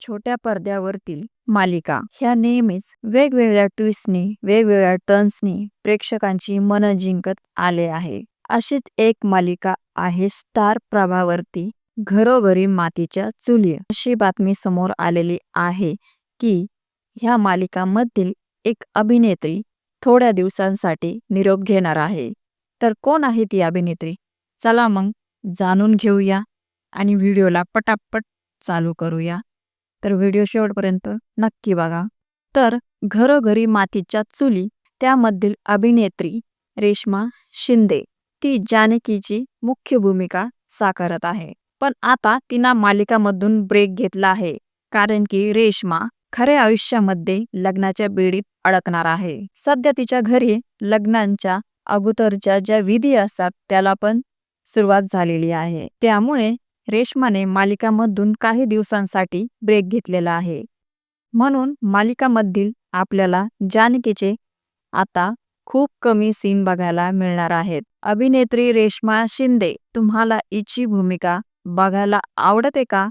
छोट्या पडद्यावरतील मालिका. ह्या नेहमीच वेगवेगळ्या ट्विस्टनी वेगवेगळ्या टर्न्सनी प्रेक्षकांची मन जिंकत आले आहे. अशीच एक मालिका आहे स्टार प्रभावरती घरोघरी मातीच्या चुली अशी बातमी समोर आलेली आहे की ह्या मालिकामधील एक अभिनेत्री थोड्या दिवसांसाठी निरोप घेणार आहे. तर कोण आहे ती अभिनेत्री? चला मग जाणून घेऊया आणि व्हिडिओला पटापट चालू करूया. तर व्हिडिओ शेवटपर्यंत नक्की बघा. तर घरोघरी मातीच्या चुली त्यामधील अभिनेत्री रेश्मा शिंदे ती जानकीची मुख्य भूमिका साकारत आहे. पण आता तिनं मालिकामधून ब्रेक घेतला आहे कारण की रेश्मा खऱ्या आयुष्यामध्ये लग्नाच्या बेडीत अडकणार आहे. सध्या तिच्या घरी लग्नांच्या अगोदरच्या ज्या विधी असतात त्याला पण सुरुवात झालेली आहे. त्यामुळे रेश्माने मालिकामधून काही दिवसांसाठी ब्रेक घेतलेला आहे. म्हणून मालिकामधील आपल्याला जानकीचे आता खूप कमी सीन बघायला मिळणार आहेत. अभिनेत्री रेश्मा शिंदे तुम्हाला हिची भूमिका बघायला आवडते का?